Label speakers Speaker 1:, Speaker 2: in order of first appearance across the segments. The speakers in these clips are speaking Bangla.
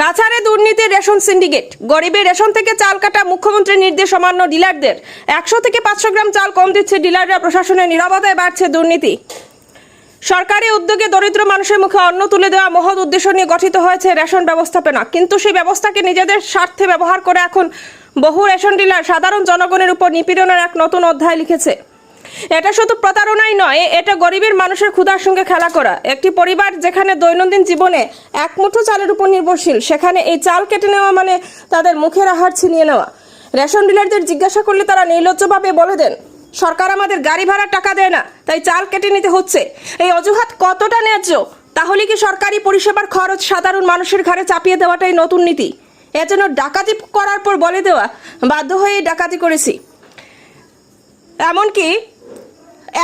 Speaker 1: কাছাড়ে দুর্নীতির রেশন সিন্ডিকেট। গরিবের রেশন থেকে চাল কাটা মুখ্যমন্ত্রীর নির্দেশ অমান্য ডিলারদের। একশো থেকে পাঁচশো গ্রাম চাল কম দিচ্ছে ডিলাররা, প্রশাসনের নিরাপদায় বাড়ছে দুর্নীতি। সরকারি উদ্যোগে দরিদ্র মানুষের মুখে অন্ন তুলে দেওয়া মহৎ উদ্দেশ্য নিয়ে গঠিত হয়েছে রেশন ব্যবস্থাপনা। কিন্তু সেই ব্যবস্থাকে নিজেদের স্বার্থে ব্যবহার করে এখন বহু রেশন ডিলার সাধারণ জনগণের উপর নিপীড়নের এক নতুন অধ্যায় লিখেছে। এটা শুধু প্রতারণাই নয়, এটা গরিবের মানুষের ক্ষুধার সঙ্গে খেলা করা। একটি পরিবার যেখানে দৈনন্দিন জীবনে এক মুঠো চালের উপর নির্ভরশীল, সেখানে এই চাল কেটে নেওয়া মানে তাদের মুখের আহার ছিনিয়ে নেওয়া। রেশন ডিলারদের জিজ্ঞাসা করলে তারা নির্লজ্জভাবে বলে দেন, সরকার আমাদের গাড়ি ভাড়ার টাকা দেয় না, তাই চাল কেটে নিতে হচ্ছে। এই অজুহাত কতটা ন্যায্য? তাহলে কি সরকারি পরিষেবার খরচ সাধারণ মানুষের ঘাড়ে চাপিয়ে দেওয়াটাই নতুন নীতি? এজন্য ডাকাতি করার পর বলে দেওয়া, বাধ্য হয়ে ডাকাতি করেছি। এমনকি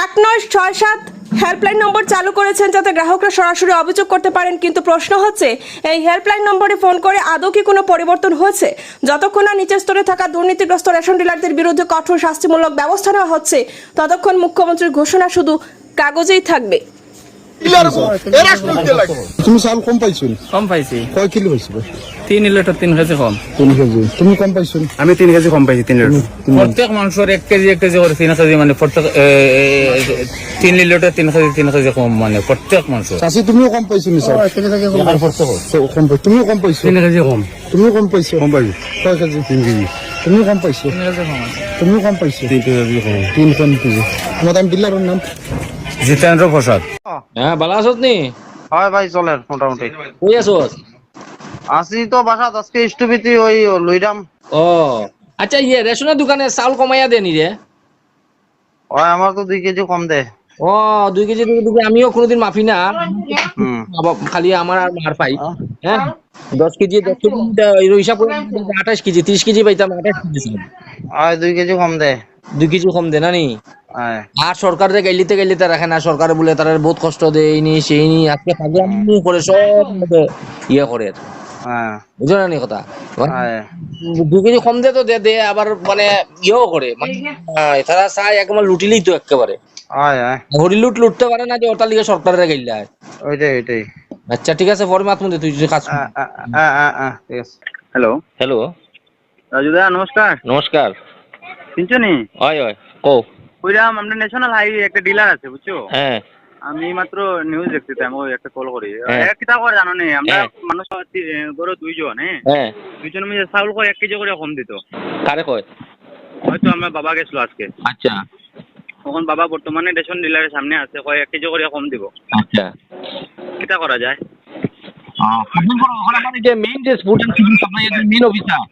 Speaker 1: এক নয় ছয় সাত হেল্পলাইন নম্বর চালু করেছেন যাতে গ্রাহকরা সরাসরি অভিযোগ করতে পারেন, কিন্তু প্রশ্ন হচ্ছে, এই হেল্পলাইন নম্বরে ফোন করে আদৌ কি কোনো পরিবর্তন হয়েছে? যতক্ষণ না নিচের স্তরে থাকা দুর্নীতিগ্রস্ত রেশন ডিলারদের বিরুদ্ধে কঠোর শাস্তিমূলক ব্যবস্থা নেওয়া হচ্ছে, ততক্ষণ মুখ্যমন্ত্রীর ঘোষণা শুধু কাগজেই থাকবে
Speaker 2: ডিলার এরা শুনতে লাগে
Speaker 3: তুমি চাউল কম পাইছো
Speaker 4: কম পাইছি।
Speaker 3: কয় কিলো পাইছো
Speaker 4: তিন লিটার তিন কেজি কম।
Speaker 3: তিন কেজি। তুমি কম পাইছো
Speaker 5: আমি তিন কেজি কম পাইছি তিন লিটার।
Speaker 4: প্রত্যেক মাংসের এক কেজি এক কেজি করে তিন কেজি মানে প্রত্যেক তিন লিটার তিন কেজি তিন কেজি কম মানে প্রত্যেক মাংস
Speaker 3: চাষি তুমিও কম পাইছো নি স্যার কম পাইছো। তুমিও কম পাইছো?
Speaker 5: তিন কেজি কম।
Speaker 3: তুমিও কম পাইছো?
Speaker 5: কম পাইছি।
Speaker 3: কয় কেজি? তিন কেজি। তুমিও কম পাইছো? তুমিও কম পাইছো?
Speaker 5: তিন কেজি কম।
Speaker 3: তিন কম কেজি তোমার আমি ডিলারের নাম?
Speaker 4: জিতেন্দ্র প্রসাদ।
Speaker 6: হ্যাঁ ভালো আছত নি?
Speaker 7: হয় ভাই চলেন মোটামুটি।
Speaker 6: কই
Speaker 7: আছি তো বাসাত আজকে ইষ্টপিতি ওই লইরাম
Speaker 6: ও আচ্ছা ইয়ে রেশনের দোকানে চাউল কমাইয়া দেনি রে?
Speaker 7: হয় আমার তো দুই কেজি কম দে।
Speaker 6: ও দুই কেজি দুই কেজি আমিও কোনোদিন মাফি না। খালি আমার আর মার পাই। হ্যাঁ দশ কেজি দশ কেজি হিসাব করে আঠাশ কেজি ত্রিশ কেজি পাইতাম আঠাশ কেজি।
Speaker 7: হয় দুই কেজি কম দে।
Speaker 6: দুই কেজি কম দে না নি আর সরকার যে গাইলিতে গাইলিতে রাখে না সরকার বলে তারা বহুত কষ্ট দেয় নি সেই নি আজকে পাগলামি করে সব ইয়ে করে
Speaker 7: হ্যাঁ
Speaker 6: বুঝো না নি কথা
Speaker 7: হয়
Speaker 6: দুই কেজি কম দে তো দে দে আবার মানে ইয়েও করে মানে তারা চায় একবার লুটিলেই তো একেবারে
Speaker 7: হয় হয়
Speaker 6: হরি লুট লুটতে পারে না যে ওটার লিগে সরকারের গাইলা
Speaker 7: ওইটাই ওইটাই
Speaker 6: আচ্ছা ঠিক আছে পরে মাত মধ্যে তুই যদি কাজ
Speaker 5: হ্যালো
Speaker 6: হ্যালো
Speaker 5: রাজুদা নমস্কার
Speaker 6: নমস্কার
Speaker 5: চিনছো নি
Speaker 6: হয় হয় কও।
Speaker 5: ওইরাম আমরা ন্যাশনাল হাইওয়ে একটা ডিলার আছে বুঝছ?
Speaker 6: হ্যাঁ।
Speaker 5: আমি মাত্র নিউজ দেখতেছি আমি ওই একটা কল করি।
Speaker 6: হ্যাঁ।
Speaker 5: কিতা করে জানো নি? আমরা
Speaker 6: হ্যাঁ।
Speaker 5: মানুষ ধরো দুইজন হ্যাঁ?
Speaker 6: হ্যাঁ।
Speaker 5: দুইজন মিলে চাউল করে এক কেজি করে কম দিত।
Speaker 6: কারে কয়?
Speaker 5: হয়তো আমার বাবা গেছিল আজকে।
Speaker 6: আচ্ছা।
Speaker 5: তখন বাবা বর্তমানে রেশন ডিলারের সামনে আছে কয় এক কেজি করে কম দিব।
Speaker 6: আচ্ছা।
Speaker 5: কিতা করা যায়?
Speaker 6: মেইন যে food and civil
Speaker 5: supply main officer.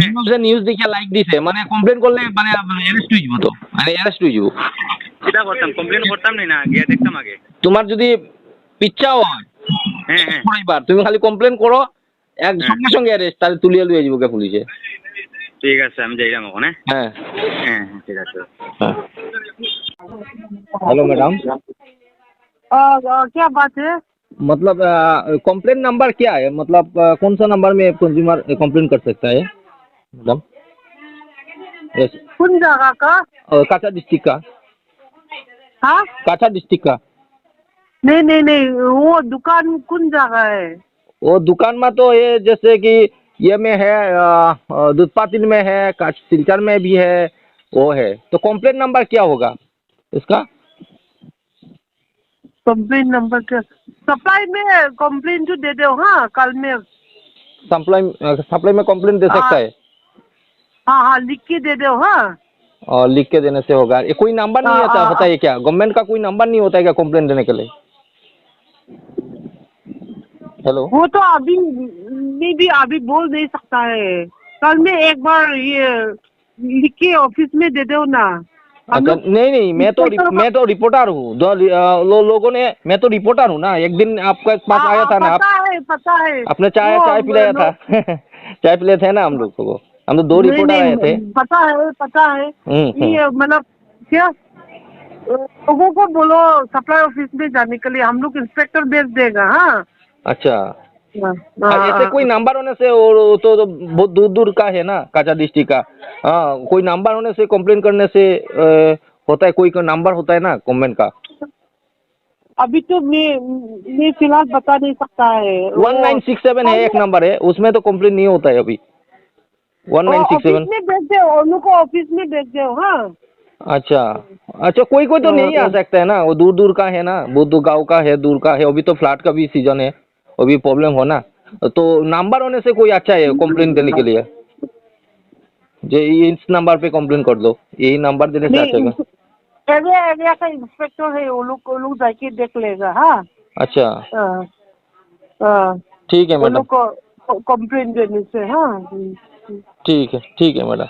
Speaker 6: নিউজে নিউজ দেখে লাইক দিছে মানে কমপ্লেন করলে মানে অ্যারেস্ট হয়ে যাব তো মানে অ্যারেস্ট হয়ে যাব
Speaker 5: কিতা করতাম কমপ্লেন করতাম নি না গিয়ে দেখতাম আগে
Speaker 6: তোমার যদি ইচ্ছাও হয়
Speaker 5: হ্যাঁ হ্যাঁ
Speaker 6: এবার তুমি খালি কমপ্লেন করো এক সঙ্গে সঙ্গে অ্যারেস্ট তাহলে তুলিয়ে লুয়ে যাবো কে পুলিশে
Speaker 5: ঠিক আছে আমি যাইলাম ওখানে
Speaker 6: হ্যাঁ
Speaker 5: হ্যাঁ হ্যাঁ ঠিক আছে
Speaker 6: हेलो मैडम
Speaker 8: क्या बात है
Speaker 6: मतलब कंप्लेन नंबर क्या है? मतलब कौन सा नंबर में कंज्यूमर कंप्लेन कर सकता है? मैडम यस
Speaker 8: कौन जगह का?
Speaker 6: काछा डिस्ट्रिक्ट का।
Speaker 8: हाँ?
Speaker 6: काछा डिस्ट्रिक्ट का।
Speaker 8: नहीं नहीं नहीं वो दुकान कौन जगह है?
Speaker 6: वो दुकान में तो ये जैसे कि ये में है अ, अ, दूध पातिल में है काछ सिलचर में भी है वो है। तो कंप्लेन नंबर क्या होगा? इसका?
Speaker 8: कंप्लेन नंबर क्या? सप्लाई में कंप्लेन जो दे दो हाँ कल में।
Speaker 6: सप्लाई सप्लाई में कंप्लेन दे सकता है।
Speaker 8: हाँ? हाँ लिख के दे दो हाँ
Speaker 6: और लिख के देने से होगा। ये कोई नंबर नहीं
Speaker 8: हाँ,
Speaker 6: होता
Speaker 8: हाँ,
Speaker 6: होता है। क्या? गवर्नमेंट का कोई नंबर नहीं होता है क्या कंप्लेन देने के लिए? हेलो
Speaker 8: वो तो अभी नहीं भी अभी बोल नहीं सकता है। कल में एक बार ये लिख के ऑफ़िस में दे दो ना।
Speaker 6: अच्छा नहीं नहीं मैं तो मैं तो रिपोर्टर हूँ। दो लो, लोगों ने मैं तो रिपोर्टर हूँ ना। एक दिन आपके पास
Speaker 8: हाँ,
Speaker 6: आया था ना आप
Speaker 8: है पता है।
Speaker 6: आपने चाय चाय पिलाया था। चाय पिलाए थे ना हम लोग को हम तो दो रिपोर्टर आए थे।
Speaker 8: पता है पता है।
Speaker 6: हम्म, हम्म।
Speaker 8: ये मतलब क्या? लोगों को बोलो सप्लाई ऑफ़िस में जाने के लिए। हम लोग इंस्पेक्टर भेज देगा हाँ।
Speaker 6: अच्छा।
Speaker 8: हाँ,
Speaker 6: हाँ,
Speaker 8: हाँ,
Speaker 6: ऐसे कोई नंबर होने से और वो तो, तो बहुत दूर दूर का है ना काचा डिस्ट्रिक्ट का हाँ कोई नंबर होने से कंप्लेन करने से होता है कोई नंबर होता है ना कमेंट का
Speaker 8: अभी तो मैं मैं फ़िलहाल बता नहीं सकता है।
Speaker 6: वन नाइन सिक्स सेवन है एक नंबर है उसमें तो कंप्लेन नहीं होता है अभी। वन नाइन सिक्स सेवन
Speaker 8: में भेज दो उन को ऑफ़िस में भेज दो हाँ।
Speaker 6: अच्छा अच्छा कोई कोई तो नहीं आ सकता है ना वो दूर दूर का है ना बहुत दूर गाँव का है दूर का है अभी तो फ्लैट का भी सीज़न है। अभी प्रॉब्लम हो ना? तो नंबर होने से कोई अच्छा है कंप्लेन देने के लिए? जे इस नंबर पे कंप्लेन कर दो। यही नंबर देने से अच्छा है।
Speaker 8: एरिया एरिया का इंस्पेक्टर है वो लोग वो लोग जाके देख लेगा हाँ।
Speaker 6: अच्छा। ठीक है मैडम
Speaker 8: कंप्लेन देने से हाँ।
Speaker 6: ठीक है ठीक है मैडम